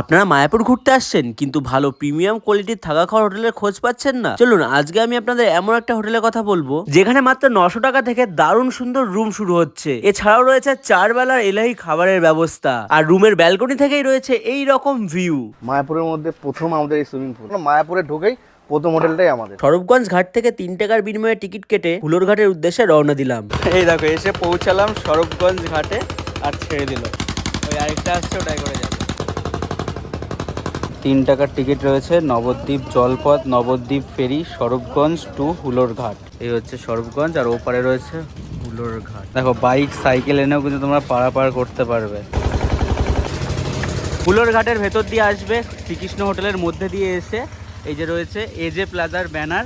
আপনারা মায়াপুর ঘুরতে আসছেন কিন্তু ভালো প্রিমিয়াম কোয়ালিটির থাকা খাওয়ার হোটেলের খোঁজ পাচ্ছেন না। চলুন আজকে আমি আপনাদের এমন একটা হোটেলের কথা বলব যেখানে মাত্র নশো টাকা থেকে দারুণ সুন্দর রুম শুরু হচ্ছে। এছাড়াও রয়েছে চার বেলার এলাহি খাবারের ব্যবস্থা আর রুমের ব্যালকনি থেকেই রয়েছে এই রকম ভিউ মায়াপুরের মধ্যে প্রথম আমাদের এই সুইমিং পুল মায়াপুরে ঢুকেই প্রথম হোটেলটাই আমাদের। সরবগঞ্জ ঘাট থেকে তিন টাকার বিনিময়ে টিকিট কেটে হুলোর ঘাটের উদ্দেশ্যে রওনা দিলাম। এই দেখো এসে পৌঁছালাম সরবগঞ্জ ঘাটে আর ছেড়ে দিল। ওই আরেকটা আসছে ওটাই করে যাবে তিন টাকার টিকিট রয়েছে নবদ্বীপ জলপথ, নবদ্বীপ ফেরি সরবগঞ্জ টু হুলোর ঘাট এই হচ্ছে সরবগঞ্জ আর ওপারে রয়েছে হুলোর ঘাট দেখো বাইক সাইকেল এনেও কিন্তু তোমরা পারাপার করতে পারবে। হুলোর ঘাটের ভেতর দিয়ে আসবে শ্রীকৃষ্ণ হোটেলের মধ্যে দিয়ে এসে এই যে রয়েছে এজে প্লাজার ব্যানার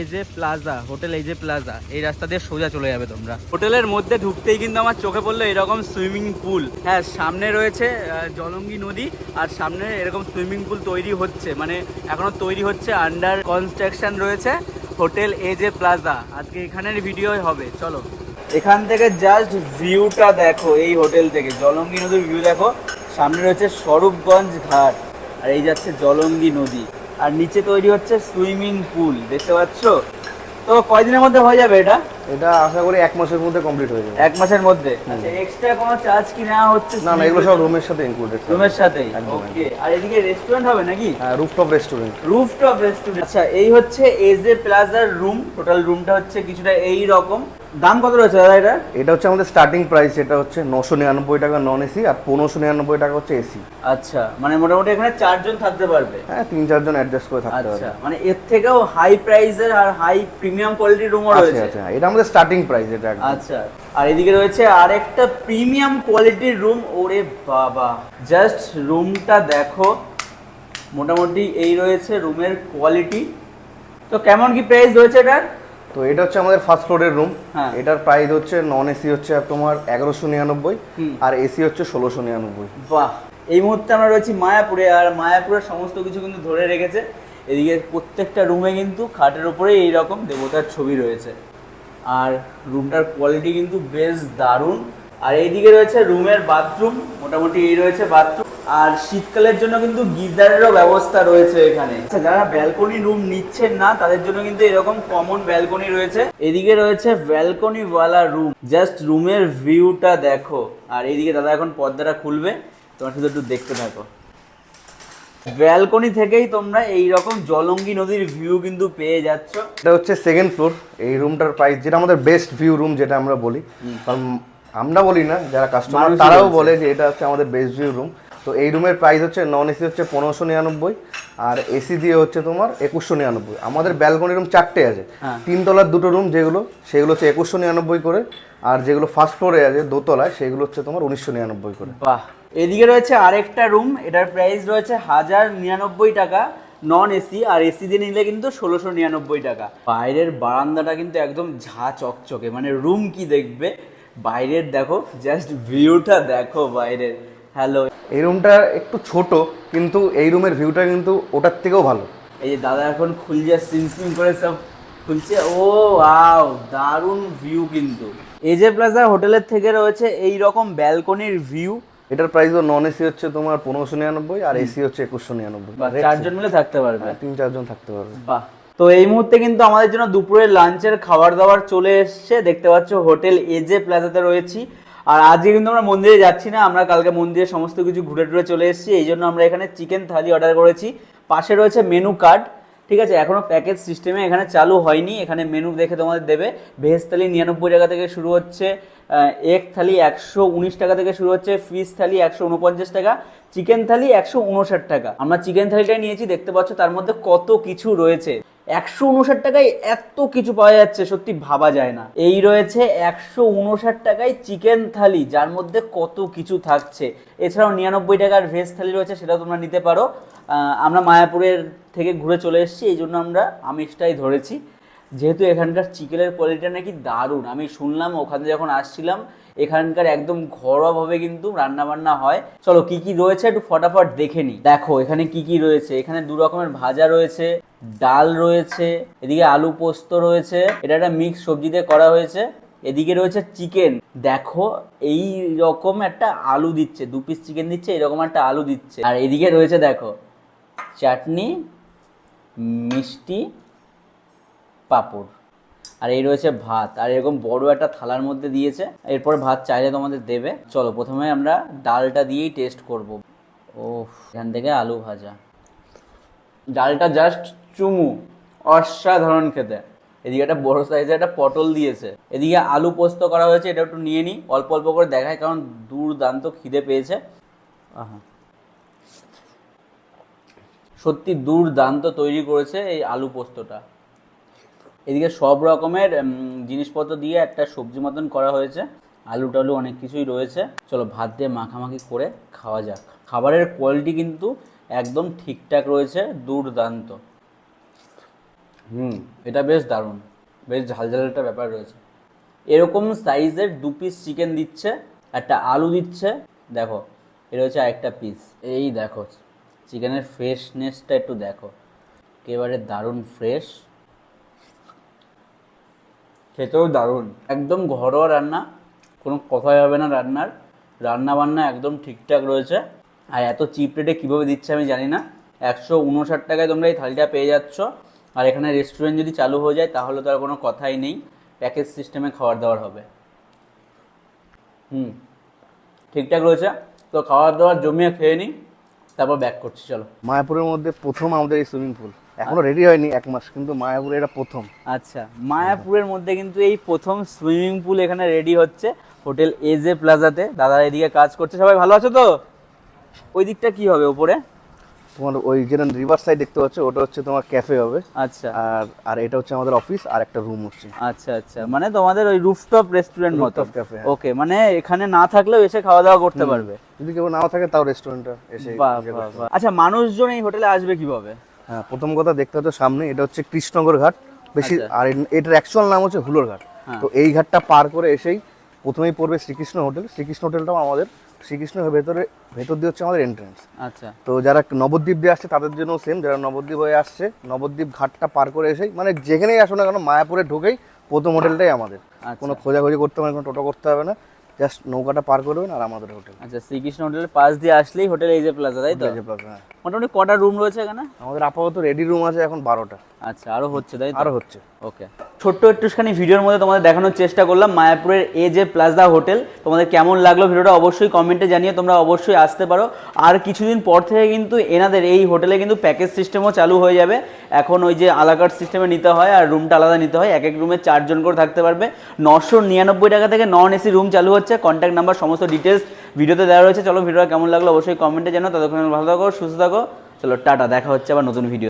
এজে প্লাজা হোটেল এজে প্লাজা এই রাস্তা দিয়ে সোজা চলে যাবে তোমরা। হোটেলের মধ্যে ঢুকতেই কিন্তু আমার চোখে পড়ল এরকম সুইমিং পুল। হ্যাঁ সামনে রয়েছে জলঙ্গি নদী, আর সামনে এরকম সুইমিং পুল তৈরি হচ্ছে। মানে এখনও তৈরি হচ্ছে আন্ডার কনস্ট্রাকশন রয়েছে হোটেল এজে প্লাজা আজকে এখানের ভিডিও হবে, চলো। এখান থেকে জাস্ট ভিউটা দেখো, এই হোটেল থেকে। জলঙ্গি নদীর ভিউ দেখো, সামনে রয়েছে স্বরূপগঞ্জ ঘাট, আর এই যাচ্ছে জলঙ্গি নদী। আর নিচে তৈরি হচ্ছে সুইমিং পুল দেখতে পাচ্ছ? তো কয়দিনের মধ্যে হয়ে যাবে এটা? এটা আশা করি এক মাসের মধ্যে কমপ্লিট হয়ে যাবে। এক মাসের মধ্যে? আচ্ছা এক্সট্রা কোনো চার্জ কি নেওয়া হচ্ছে? না না এগুলো সব রুমের সাথে ইনক্লুডেড রুমের একদম, ওকে আর এদিকে রেস্টুরেন্ট হবে নাকি? হ্যাঁ রুফটপ রেস্টুরেন্ট রুফটপ রেস্টুরেন্ট আচ্ছা এই হচ্ছে এজে প্লাজার রুম টোটাল রুমটা হচ্ছে কিছুটা এই রকম। দাম কত রয়েছে দাদা এটা এটা হচ্ছে আমাদের স্টার্টিং প্রাইস এটা হচ্ছে নশো নিরানব্বই টাকা নন এসি আর পনেরোশো নিরানব্বই টাকা হচ্ছে এসি আচ্ছা মানে মোটামুটি এখানে চারজন থাকতে পারবে? হ্যাঁ তিন চারজন অ্যাডজাস্ট করে থাকতে আচ্ছা পারবে। মানে এর থেকেও হাই প্রাইসের আর হাই প্রিমিয়াম কোয়ালিটির রুমও রয়েছে। আচ্ছা এটা আমাদের স্টার্টিং প্রাইস এটা। আচ্ছা আর এদিকে রয়েছে আরেকটা প্রিমিয়াম কোয়ালিটির রুম ওরে বাবা। জাস্ট রুমটা দেখো মোটামুটি এই রয়েছে রুমের কোয়ালিটি তো কেমন কি প্রাইস রয়েছে এটার? তো এটা হচ্ছে আমাদের ফার্স্ট ফ্লোরের রুম হ্যাঁ। এটার প্রাইস হচ্ছে নন এসি হচ্ছে তোমার এগারোশো নিরানব্বই। আর এসি হচ্ছে ষোলোশো নিরানব্বই। বাহ। এই মুহূর্তে আমরা রয়েছি মায়াপুরে আর মায়াপুরের সমস্ত কিছু কিন্তু ধরে রেখেছে। এদিকে প্রত্যেকটা রুমে কিন্তু খাটের উপরে এইরকম দেবতার ছবি রয়েছে। আর রুমটার কোয়ালিটি কিন্তু বেশ দারুণ। আর এইদিকে রয়েছে রুমের বাথরুম মোটামুটি এই রয়েছে বাথরুম আর শীতকালের জন্য কিন্তু গিজারেরও ব্যবস্থা রয়েছে এখানে। আচ্ছা যারা ব্যালকনি রুম নিচ্ছেন না, তাদের জন্য কিন্তু এরকম কমন ব্যালকনি রয়েছে। এদিকে রয়েছে ব্যালকনি ওয়ালা রুম জাস্ট রুমের ভিউটা দেখো। আর এইদিকে দাদা এখন পর্দাটা খুলবে। তোমার শুধু একটু দেখতে থাকো। ব্যালকনি থেকেই তোমরা এই রকম জলঙ্গি নদীর ভিউ কিন্তু পেয়ে যাচ্ছ। এটা হচ্ছে সেকেন্ড ফ্লোর এই রুমটার প্রাইস যেটা আমাদের বেস্ট ভিউ রুম যেটা আমরা বলি। কারণ আমরা বলি না যারা কাস্টমার তারাও বলে যে এটা হচ্ছে আমাদের বেস্ট ভিউ রুম তো এই রুমের প্রাইস হচ্ছে নন এসি হচ্ছে পনেরোশো নিরানব্বই আর এসি দিয়ে হচ্ছে তোমার একুশশো নিরানব্বই। আমাদের ব্যালকনি রুম চারটে আছে। হ্যাঁ। তিনতলার দুটো রুম যেগুলো সেগুলো হচ্ছে একুশশো নিরানব্বই করে আর যেগুলো ফার্স্ট ফ্লোরে আছে দোতলায় সেগুলো হচ্ছে তোমার উনিশশো নিরানব্বই করে। বাহ। এদিকে রয়েছে আরেকটা রুম এটার প্রাইস রয়েছে হাজার নিরানব্বই টাকা নন এসি আর এসি দিয়ে নিলে কিন্তু ষোলোশো নিরানব্বই টাকা। বাইরের বারান্দাটা কিন্তু একদম ঝা চকচকে মানে রুম কি দেখবে? বাইরের দেখো জাস্ট ভিউটা দেখো বাইরের। হ্যালো এই রুমটা একটু ছোট কিন্তু এই রুমের ভিউটা কিন্তু ওটার থেকেও ভালো। এই যে দাদা এখন খুলছে সিনসিন করে সব খুলছে ও আও দারুণ ভিউ কিন্তু। এজে প্লাজা হোটেলের থেকে রয়েছে এই রকম ব্যালকনির ভিউ এটার প্রাইসও নন এসি হচ্ছে তোমার পনেরোশো নিরানব্বই আর এসি হচ্ছে একুশশো নিরানব্বই। চারজন মিলে থাকতে পারবে। হ্যাঁ, তিন চারজন থাকতে পারবে। বাহ। তো এই মুহূর্তে কিন্তু আমাদের জন্য দুপুরের লাঞ্চের খাবার দাবার চলে এসছে। দেখতে পাচ্ছ হোটেল এজে প্লাজাতে রয়েছি। আর আজকে কিন্তু আমরা মন্দিরে যাচ্ছি না আমরা কালকে মন্দিরে সমস্ত কিছু ঘুরে টুরে চলে এসেছি। এই জন্য আমরা এখানে চিকেন থালি অর্ডার করেছি। পাশে রয়েছে মেনু কার্ড ঠিক আছে, এখনও প্যাকেজ সিস্টেমে এখানে চালু হয়নি, এখানে মেনু দেখে তোমাদের দেবে। ভেজ থালি নিরানব্বই টাকা থেকে শুরু হচ্ছে এগ থালি একশো উনিশ টাকা থেকে শুরু হচ্ছে ফিশ থালি একশো উনপঞ্চাশ টাকা চিকেন থালি একশো উনষাট টাকা। আমরা চিকেন থালিটাই নিয়েছি, দেখতে পাচ্ছ তার মধ্যে কত কিছু রয়েছে। একশো উনষাট টাকায় এত কিছু পাওয়া যাচ্ছে, সত্যি ভাবা যায় না। এই রয়েছে একশো উনষাট টাকায় চিকেন থালি, যার মধ্যে কত কিছু থাকছে। এছাড়াও নিরানব্বই টাকার ভেজ থালি রয়েছে, সেটাও তোমরা নিতে পারো। আমরা মায়াপুরের থেকে ঘুরে চলে এসেছি, এই জন্য আমরা আমিষটাই ধরেছি। যেহেতু এখানকার চিকেনের কোয়ালিটিটা নাকি দারুণ। আমি শুনলাম ওখানে যখন আসছিলাম, এখানকার একদম ঘরোয়াভাবে কিন্তু রান্না বান্না হয়। চলো, কি কি রয়েছে একটু ফটাফট দেখে নি দেখো, এখানে কি কি রয়েছে? এখানে দু রকমের ভাজা রয়েছে, ডাল রয়েছে, এদিকে আলু পোস্ত রয়েছে, এটা একটা মিক্স সবজি দিয়ে করা হয়েছে। এদিকে রয়েছে চিকেন দেখো এই রকম একটা আলু দিচ্ছে, দু পিস চিকেন দিচ্ছে, এরকম একটা আলু দিচ্ছে। আর এদিকে রয়েছে, দেখো চাটনি, মিষ্টি, পাঁপড়। আর এই রয়েছে ভাত। আর এরকম বড় একটা থালার মধ্যে দিয়েছে। এরপর ভাত চাইলে তোমাদের দেবে। চলো, প্রথমে আমরা ডালটা দিয়েই টেস্ট করব। ও এখান থেকে আলু ভাজা। ডালটা জাস্ট চুমু, অসাধারণ খেতে। এদিকে একটা বড় সাইজের একটা পটল দিয়েছে। এদিকে আলু পোস্ত করা হয়েছে, এটা একটু নিয়ে নিই অল্প অল্প করে দেখায় কারণ দুর্দান্ত খিদে পেয়েছে। আহা। সত্যি দুর্দান্ত তৈরি করেছে এই আলু পোস্তটা। এদিকে সব রকমের জিনিসপত্র দিয়ে একটা সবজি মতন করা হয়েছে। আলু টালু অনেক কিছুই রয়েছে। চলো ভাত দিয়ে মাখামাখি করে খাওয়া যাক। খাবারের কোয়ালিটি কিন্তু একদম ঠিকঠাক রয়েছে, দুর্দান্ত। হুম, এটা বেশ দারুণ। বেশ ঝালঝাল একটা ব্যাপার রয়েছে। এরকম সাইজের দু পিস চিকেন দিচ্ছে, একটা আলু দিচ্ছে। দেখো এটা হচ্ছে একটা পিস এই দেখো। চিকেনের ফ্রেশনেসটা একটু দেখো। একেবারে দারুণ ফ্রেশ খেতেও দারুণ। একদম ঘরোয়া রান্না কোনো কথাই হবে না রান্নার। রান্না বান্না একদম ঠিকঠাক রয়েছে। আর এত চিপ রেটে কীভাবে দিচ্ছে আমি জানি না। একশো উনষাট টাকায় তোমরা এই থালিটা পেয়ে যাচ্ছ। আর এখানে রেস্টুরেন্ট যদি চালু হয়ে যায় তাহলে তো আর কোনো কথাই নেই। প্যাকেজ সিস্টেমে খাবার দাবার হবে। হুম ঠিকঠাক রয়েছে। তো খাবার দাবার জমিয়ে খেয়ে নিই তারপর ব্যাক করছি চলো। মায়াপুরের মধ্যে প্রথম আমাদের এই সুইমিং পুল এখনও রেডি হয়নি এক মাস কিন্তু মায়াপুর এটা প্রথম। আচ্ছা মায়াপুরের মধ্যে কিন্তু এই প্রথম সুইমিং পুল এখানে রেডি হচ্ছে হোটেল এজে প্লাজাতে দাদা এদিকে কাজ করছে সবাই ভালো আছো তো? ওই দিকটা কি হবে উপরে তোমার ওই যেটা রিভার সাইড দেখতে পাচ্ছ ওটা হচ্ছে তোমার ক্যাফে হবে। আচ্ছা। আর আর এটা হচ্ছে আমাদের অফিস আর একটা রুম হচ্ছে। আচ্ছা আচ্ছা। মানে তোমাদের ওই রুফটপ রেস্টুরেন্ট মতো। ক্যাফে। ওকে মানে এখানে না থাকলেও এসে খাওয়া দাওয়া করতে পারবে। যদি কেউ নাও থাকে তাও রেস্টুরেন্টটা এসে। আচ্ছা মানুষজন এই হোটেলে আসবে কীভাবে? হ্যাঁ প্রথম কথা দেখতে হচ্ছে সামনে এটা হচ্ছে কৃষ্ণনগর ঘাট। বেশি আচ্ছা। আর এটার অ্যাকচুয়াল নাম হচ্ছে হুলোর ঘাট। হ্যাঁ। তো এই ঘাটটা পার করে এসেই প্রথমেই পড়বে শ্রীকৃষ্ণ হোটেল। শ্রীকৃষ্ণ হোটেলটাও আমাদের শ্রীকৃষ্ণের ভেতরে ভেতর দিয়ে হচ্ছে আমাদের এন্ট্রেন্স আচ্ছা। তো যারা নবদ্বীপ দিয়ে আসছে তাদের জন্য সেম যারা নবদ্বীপ হয়ে আসছে নবদ্বীপ ঘাটটা পার করে এসেই মানে যেখানেই আসো না কেন মায়াপুরে ঢুকেই প্রথম হোটেলটাই আমাদের। আচ্ছা। কোনো খোঁজাখুঁজি করতে হবে না কোনো টোটো করতে হবে না জাস্ট নৌকাটা পার করবেন আর আমাদের হোটেল। আচ্ছা শ্রীকৃষ্ণ হোটেলের পাশ দিয়ে আসলেই হোটেল এজে প্লাজা তাই তো? হ্যাঁ। মোটামুটি কটা রুম রয়েছে এখানে? আমাদের আপাতত রেডি রুম আছে এখন বারোটা। আচ্ছা আরও হচ্ছে তাই তো? আরও হচ্ছে। ওকে ছোট্ট একটুখানি ভিডিওর মধ্যে তোমাদের দেখানোর চেষ্টা করলাম মায়াপুরের এ যে প্লাজা হোটেল। তোমাদের কেমন লাগল ভিডিওটা অবশ্যই কমেন্টে জানিয়ে তোমরা অবশ্যই আসতে পারো। আর কিছুদিন পর থেকে কিন্তু এনাদের এই হোটেলে কিন্তু প্যাকেজ সিস্টেমও চালু হয়ে যাবে। এখন ওই যে আলাকাট সিস্টেমে নিতে হয় আর রুমটা আলাদা নিতে হয়। এক এক রুমে চারজন করে থাকতে পারবে। নশো নিরানব্বই টাকা থেকে নন এসি রুম চালু হচ্ছে। কন্ট্যাক্ট নাম্বার সমস্ত ডিটেলস ভিডিওতে দেওয়া রয়েছে। চলো ভিডিওটা কেমন লাগল অবশ্যই কমেন্টে জানো ততক্ষণ ভালো থাকো, সুস্থ থাকো। চলো, টাটা। দেখা হচ্ছে আবার নতুন ভিডিও